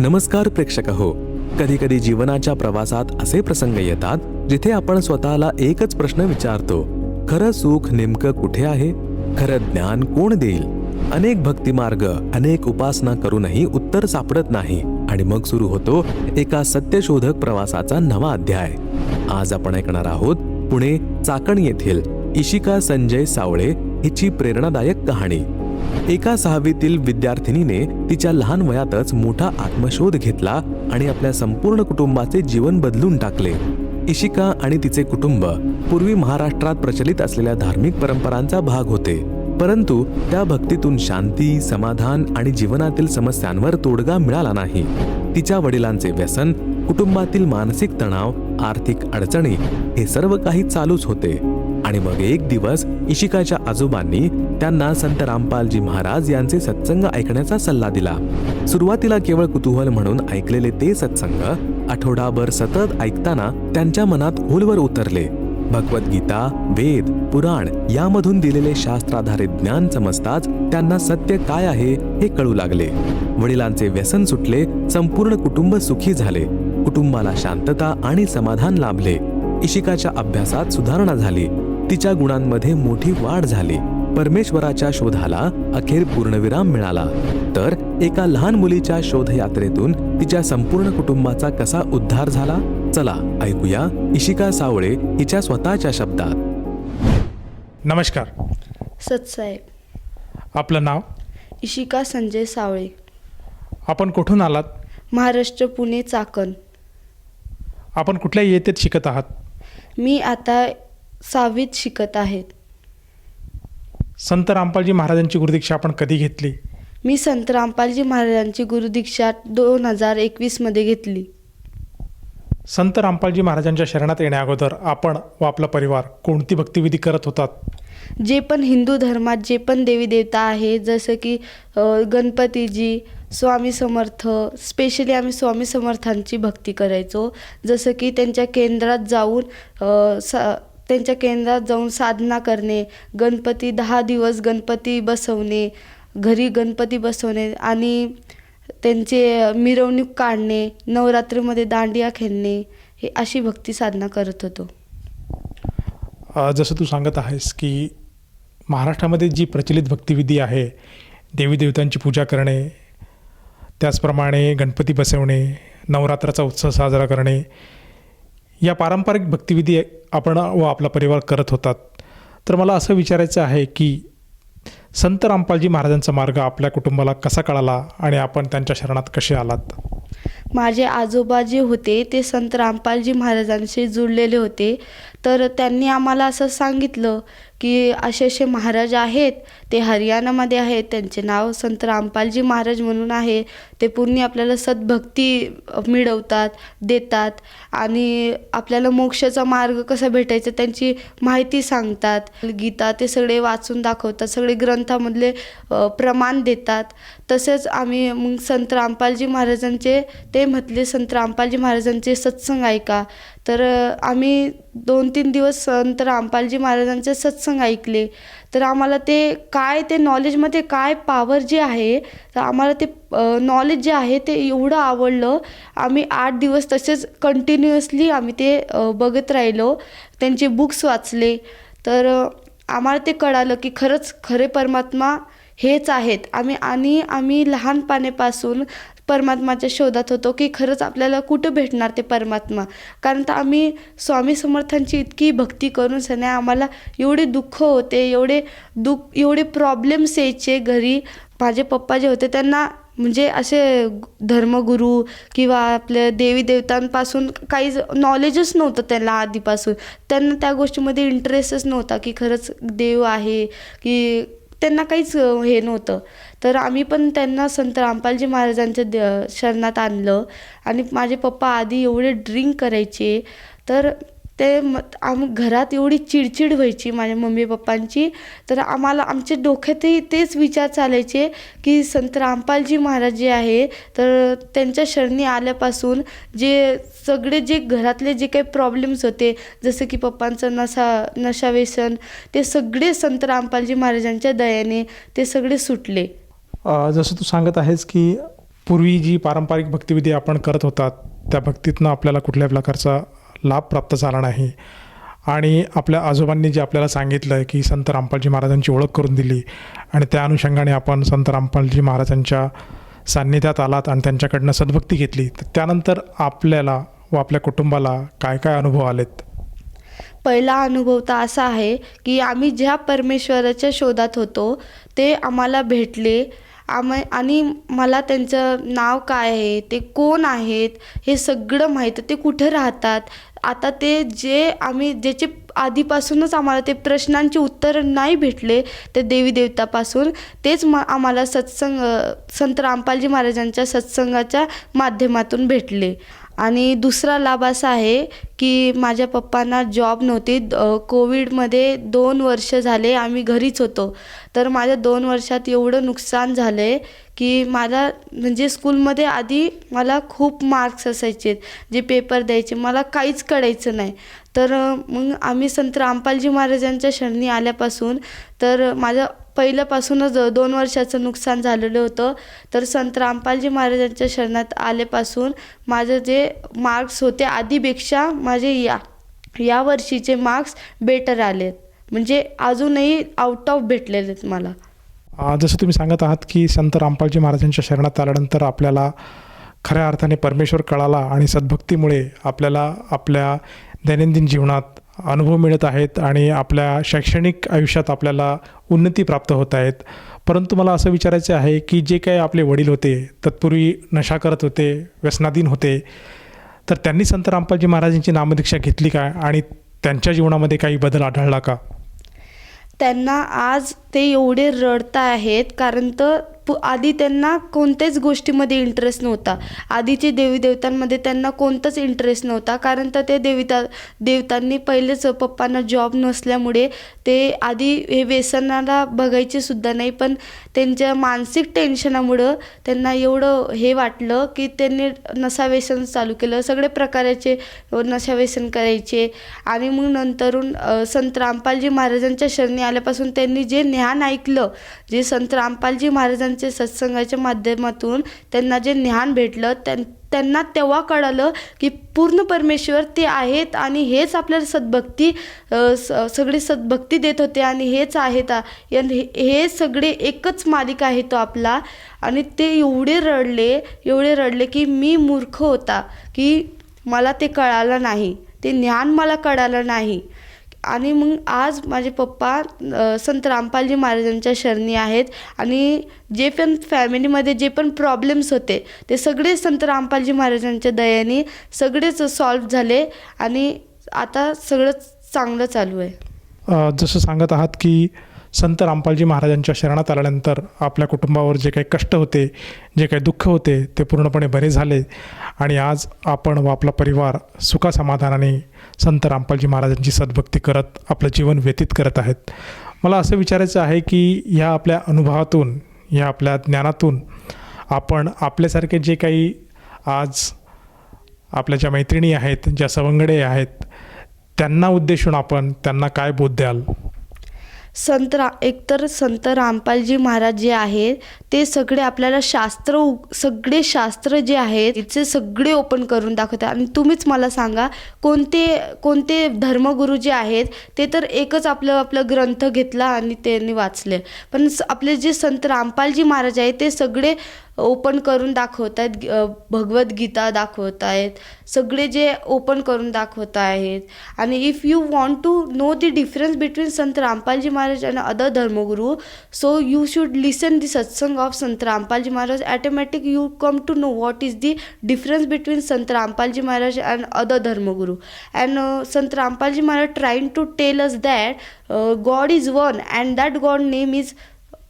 नमस्कार प्रेक्षक हो. कधी कधी जीवनाच्या प्रवासात असे प्रसंग येतात जिथे आपण स्वतःला एकच प्रश्न विचारतो. खरं सुख नेमकं कुठे आहे? खरं ज्ञान कोण देईल? अनेक भक्तिमार्ग अनेक उपासना करूनही उत्तर सापडत नाही. आणि मग सुरू होतो एका सत्यशोधक प्रवासाचा नवा अध्याय. आज आपण ऐकणार आहोत पुणे चाकण येथील इशिका संजय सावळे हिची प्रेरणादायक कहाणी. एका सहावीतील विद्यार्थिनीने तिच्या लहान वयातच मोठा आत्मशोध घेतला आणि आपल्या संपूर्ण कुटुंबाचे जीवन बदलून टाकले. इशिका आणि तिचे कुटुंब पूर्वी महाराष्ट्रात प्रचलित असलेल्या धार्मिक परंपरांचा भाग होते. परंतु त्या भक्तीतून शांती समाधान आणि जीवनातील समस्यांवर तोडगा मिळाला नाही. तिच्या वडिलांचे व्यसन कुटुंबातील मानसिक तणाव आर्थिक अडचणी हे सर्व काही चालूच होते. आणि मग एक दिवस इशिकाच्या आजोबांनी त्यांना संत रामपालजी महाराज यांचे सत्संग ऐकण्याचा सल्ला दिला. सुरुवातीला केवळ कुतूहल म्हणून ऐकलेले ते सत्संग आठवडाभर सतत ऐकताना त्यांच्या मनात खोलवर उतरले. भगवद्गीता वेद पुराण यामधून दिलेले शास्त्राधारित ज्ञान समजताच त्यांना सत्य काय आहे हे कळू लागले. वडिलांचे व्यसन सुटले संपूर्ण कुटुंब सुखी झाले. कुटुंबाला शांतता आणि समाधान लाभले. इशिकाच्या अभ्यासात सुधारणा झाली. तिच्या गुणांमध्ये मोठी वाढ झाली. परमेश्वराच्या शोधाला अखेर पूर्णविराम मिळाला. तर एका लहान मुलीच्या शोधयात्रेतून तिच्या संपूर्ण कुटुंबाचा कसा उद्धार झाला? चला ऐकूया इशिका सावळे हिच्या स्वतःच्या शब्दात. नमस्कार. सतसाहेब. आपलं नाव? इशिका संजय सावळे. आपण कुठून आलात? महाराष्ट्र पुणे चाकण. आपण कुठल्या येतेत शिकत आहात? मी आता सहावीत शिकत आहेत. संत रामपालजी महाराजांची गुरुदीक्षा आपण कधी घेतली? मी संत रामपालजी महाराजांची गुरुदीक्षा दोन हजार एकवीसमध्ये घेतली. संत रामपालजी महाराजांच्या शरणात येण्याअगोदर आपण व आपला परिवार कोणती भक्तिविधी करत होतात? जे पण हिंदू धर्मात जे पण देवी देवता आहे जसं की अ, गणपतीजी स्वामी समर्थ स्पेशली आम्ही स्वामी समर्थांची भक्ती करायचो. जसं की त्यांच्या केंद्रात जाऊन अ, सा त्यांच्या केंद्रात जाऊन साधना करणे गणपती दहा दिवस गणपती बसवणे घरी गणपती बसवणे आणि त्यांचे मिरवणूक काढणे नवरात्रीमध्ये दांडिया खेळणे हे अशी भक्ती साधना करत होतो. जसं तू सांगत आहेस की महाराष्ट्रामध्ये जी प्रचलित भक्तिविधी आहे देवी देवतांची पूजा करणे त्याचप्रमाणे गणपती बसवणे नवरात्राचा उत्सव साजरा करणे या पारंपरिक भक्तिविधी आपण व आपला परिवार करत होतात. तर मला असं विचारायचं आहे की संत रामपालजी महाराजांचा मार्ग आपल्या कुटुंबाला कसा कळाला आणि आपण त्यांच्या शरणात कसे आलात? माझे आजोबा जे होते ते संत रामपालजी महाराजांशी जुळलेले होते. तर त्यांनी आम्हाला असं सांगितलं की असे असे महाराज आहेत ते हरियाणामध्ये आहेत त्यांचे नाव संत रामपालजी महाराज म्हणून आहे. ते पूर्ण आपल्याला सद्भक्ती मिळवतात देतात आणि आपल्याला मोक्षाचा मार्ग कसा भेटायचा त्यांची माहिती सांगतात. गीता ते सगळे वाचून दाखवतात सगळे ग्रंथामधले प्रमाण देतात. तसेच आम्ही मग संत रामपालजी महाराजांचे ते ते म्हटले संत रामपालजी महाराजांचे सत्संग ऐका. तर आम्ही दोन तीन दिवस संत रामपालजी महाराजांचे सत्संग ऐकले. तर आम्हाला ते काय ते नॉलेजमध्ये काय पॉवर जे आहे तर आम्हाला ते नॉलेज जे आहे ते एवढं आवडलं. आम्ही आठ दिवस तसेच कंटिन्युअसली आम्ही ते बघत राहिलो. त्यांचे बुक्स वाचले. तर आम्हाला ते कळालं की खरंच खरे परमात्मा हेच आहेत. आम्ही आणि आम्ही लहानपणापासून परमात्माच्या शोधात होतो की खरंच आपल्याला कुठं भेटणार ते परमात्मा? कारण तर आम्ही स्वामी समर्थांची इतकी भक्ती करून सने आम्हाला एवढे दुःख होते एवढे दुःख एवढे प्रॉब्लेम्स यायचे घरी. माझे पप्पा जे होते त्यांना म्हणजे असे धर्मगुरू किंवा आपल्या देवी देवतांपासून काही नॉलेजच नव्हतं त्यांना आधीपासून. त्यांना त्या गोष्टीमध्ये इंटरेस्टच नव्हता की खरंच देव आहे की त्यांना काहीच हे नव्हतं. तर आम्ही पण त्यांना संत रामपालजी महाराजांच्या द शरणात आणलं. आणि माझे पप्पा आधी एवढे ड्रिंक करायचे. तर ते मग आम घरात एवढी चिडचिड व्हायची माझ्या मम्मी पप्पांची. तर आम्हाला आमच्या डोक्यातही तेच विचार चालायचे की संत रामपालजी महाराज जे आहे तर त्यांच्या शरणी आल्यापासून जे सगळे जे घरातले जे काही प्रॉब्लेम्स होते जसं की पप्पांचं नशा नशा व्यसन ते सगळे संत रामपालजी महाराजांच्या दयाने ते सगळे सुटले. जसं तू सांगत आहेस की पूर्वी जी पारंपरिक भक्तिविधी आपण करत होतात त्या भक्तीतनं आपल्याला कुठल्या प्रकारचा लाभ प्राप्त झाला नाही. आणि आपल्या आजोबांनी जे आपल्याला सांगितलं आहे की संत रामपालजी महाराजांची ओळख करून दिली आणि त्या अनुषंगाने आपण संत रामपालजी महाराजांच्या सान्निध्यात आलात आणि त्यांच्याकडनं सद्भक्ती घेतली. तर त्यानंतर आपल्याला व आपल्या कुटुंबाला काय काय अनुभव आलेत? पहिला अनुभव तर असा आहे की आम्ही ज्या परमेश्वराच्या शोधात होतो ते आम्हाला भेटले. आम आणि मला त्यांचं नाव काय आहे ते कोण आहेत हे सगळं माहीत ते कुठे राहतात आता ते जे आम्ही ज्याचे आधीपासूनच आम्हाला ते प्रश्नांचे उत्तरं नाही भेटले ते देवी देवतापासून तेच म आम्हाला सत्संग संत रामपालजी महाराजांच्या सत्संगाच्या माध्यमातून भेटले. आणि दुसरा लाभ असा आहे की माझ्या पप्पांना जॉब नव्हती. कोविडमध्ये दोन वर्ष झाले आम्ही घरीच होतो. तर माझ्या दोन वर्षात एवढं नुकसान झालं आहे की मला म्हणजे स्कूलमध्ये आधी मला खूप मार्क्स असायचे जे पेपर द्यायचे. मला काहीच कळायचं नाही. तर मग आम्ही संत रामपालजी महाराजांच्या शरणी आल्यापासून तर माझं पहिल्यापासूनच दोन वर्षाचं नुकसान झालेलं होतं. तर संत रामपालजी महाराजांच्या शरणात आल्यापासून माझं जे मार्क्स होते आधीपेक्षा माझे या या वर्षीचे मार्क्स बेटर आलेत. म्हणजे अजूनही आउट ऑफ भेटलेले आहेत मला. जसं तुम्ही सांगत आहात की संत रामपालजी महाराजांच्या शरणात आल्यानंतर आपल्याला खऱ्या अर्थाने परमेश्वर कळाला आणि सद्भक्तीमुळे आपल्याला आपल्या दैनंदिन जीवनात अनुभव मिळत आहेत आणि आपल्या शैक्षणिक आयुष्यात आपल्याला उन्नती प्राप्त होत आहेत. परंतु मला असं विचारायचं आहे की जे काही आपले वडील होते तत्पूर्वी नशा करत होते व्यसनाधीन होते तर त्यांनी संत रामपालजी महाराजांची नामदीक्षा घेतली काय आणि त्यांच्या जीवनामध्ये काही बदल आढळला का? त्यांना आज ते एवढे रडता आहेत कारण तर आधी त्यांना कोणत्याच गोष्टीमध्ये इंटरेस्ट नव्हता. आधीचे देवी देवतांमध्ये त्यांना कोणताच इंटरेस्ट नव्हता. कारण तर ते देविता देवतांनी पहिलेच पप्पांना जॉब नसल्यामुळे ते आधी हे व्यसनाला बघायचे सुद्धा नाही. पण त्यांच्या मानसिक टेन्शनामुळं त्यांना एवढं हे वाटलं की त्यांनी नशा व्यसन चालू केलं. सगळे प्रकाराचे नशा व्यसन करायचे. आणि मग नंतरून संत रामपालजी महाराजांच्या शरणी आल्यापासून त्यांनी जे ज्ञान ऐकलं जे संत रामपालजी महाराजांचं सत्संगाच्या माध्यमातून त्यांना जे ज्ञान भेटलं त्यां त्यांना तेव्हा कळालं की पूर्ण परमेश्वर ते आहेत आणि हेच आपल्याला सद्भक्ती स सगळी सद्भक्ती देत होते आणि हेच आहेत हे हे सगळे एकच मालिक आहे तो आपला. आणि ते एवढे रडले एवढे रडले की मी मूर्ख होता की मला ते कळालं नाही. ते ज्ञान मला कळालं नाही. आणि मग आज माझे पप्पा संत रामपालजी महाराजांच्या शरणी आहेत. आणि जे पण फॅमिलीमध्ये जे पण प्रॉब्लेम्स होते ते सगळे संत रामपालजी महाराजांच्या दयाने सगळेच सॉल्व्ह झाले. आणि आता सगळं चांगलं चालू आहे. जसं सांगत आहात की संत रामपालजी महाराजांच्या शरणात आल्यानंतर आपल्या कुटुंबावर जे काही कष्ट होते जे काही दुःख होते ते पूर्णपणे बरे झाले. आणि आज आपण व आपला परिवार सुखासमाधानाने संत रामपालजी महाराजांची सद्भक्ती करत आपलं जीवन व्यतीत करत आहेत. मला असं विचारायचं आहे की ह्या आपल्या अनुभवातून ह्या आपल्या ज्ञानातून आपण आपल्यासारखे जे काही आज आपल्या ज्या मैत्रिणी आहेत ज्या सवंगडे आहेत त्यांना उद्देशून आपण त्यांना काय बोध द्याल? संत रा एकतर संत रामपालजी महाराज जे आहेत ते सगळे आपल्याला शास्त्र उ- सगळे शास्त्र जे आहेत तिचे सगळे ओपन करून दाखवतात. आणि तुम्हीच मला सांगा कोणते कोणते धर्मगुरू जे आहेत ते तर एकच आपलं आपलं ग्रंथ घेतला आणि त्यांनी वाचले. पण स- आपले जे संत रामपालजी महाराज आहेत ते सगळे ओपन करून दाखवत आहेत भगवद्गीता दाखवत आहेत सगळे जे ओपन करून दाखवत आहेत आणि if you want to know the difference between Sant Rampalji Maharaj and other धर्मगुरू. So you should listen the satsang of Sant Rampalji Maharaj automatic you come to know what is the difference between Sant Rampalji Maharaj and other धर्मगुरू and Sant Rampalji Maharaj trying to tell us that God is one and that God name is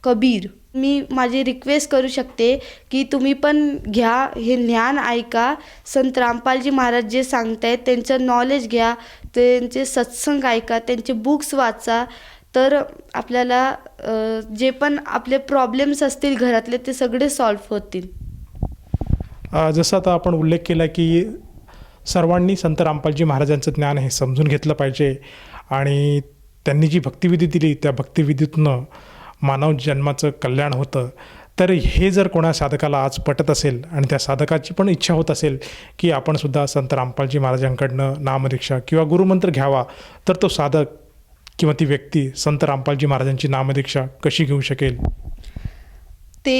Kabir मी माझी request करू शकते की तुम्ही पण घ्या हे ज्ञान ऐका. संत रामपालजी महाराज जे सांगतायत त्यांचं नॉलेज घ्या. त्यांचे सत्संग ऐका त्यांचे बुक्स वाचा. तर आपल्याला जे पण आपले प्रॉब्लेम्स असतील घरातले ते सगळे सॉल्व्ह होतील. जसं आता आपण उल्लेख केला की सर्वांनी संत रामपालजी महाराजांचं ज्ञान हे समजून घेतलं पाहिजे आणि त्यांनी जी भक्तिविधी दिली त्या भक्तिविधीतनं मानव जन्माचं कल्याण होतं. तर हे जर कोणा साधकाला आज पटत असेल आणि त्या साधकाची पण इच्छा होत असेल की आपणसुद्धा संत रामपालजी महाराजांकडनं नामदीक्षा किंवा गुरुमंत्र घ्यावा तर तो साधक किंवा ती व्यक्ती संत रामपालजी महाराजांची नामदीक्षा कशी घेऊ शकेल? ते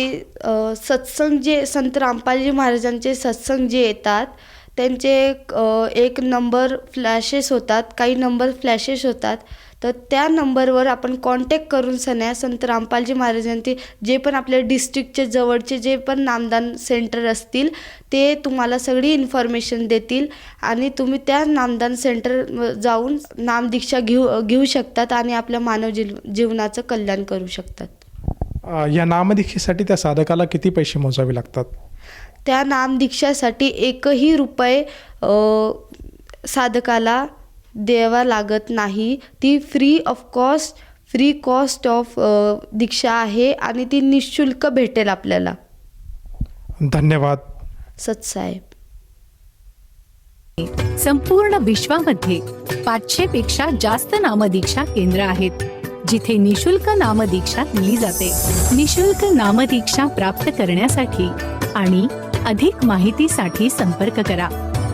सत्संग जे संत रामपालजी महाराजांचे सत्संग जे येतात त्यांचे एक नंबर फ्लॅशेस होतात काही नंबर फ्लॅशेस होतात. तर त्या नंबरवर आपण कॉन्टॅक्ट करून सन्या संत रामपालजी महाराजांचे जे पण आपल्या डिस्ट्रिक्टचे जवळचे जे पण नामदान सेंटर असतील ते तुम्हाला सगळी इन्फॉर्मेशन देतील आणि तुम्ही त्या नामदान सेंटर जाऊन नामदीक्षा घेऊ घेऊ शकतात आणि आपल्या मानव जीव जीवनाचं कल्याण करू शकतात. या नामदीक्षेसाठी त्या साधकाला किती पैसे मोजावे लागतात? त्या नामदीक्षासाठी एकही रुपये साधकाला द्यावा लागत नाही. ती free of cost free cost of दीक्षा आहे आणि ती निशुल्क भेटेल आपल्याला. धन्यवाद. सतसाहेब. संपूर्ण विश्वामध्ये पाचशे पेक्षा जास्त नामदीक्षा केंद्र आहेत जिथे निशुल्क नामदीक्षा दिली जाते. निशुल्क नामदीक्षा प्राप्त करण्यासाठी आणि अधिक माहितीसाठी संपर्क करा.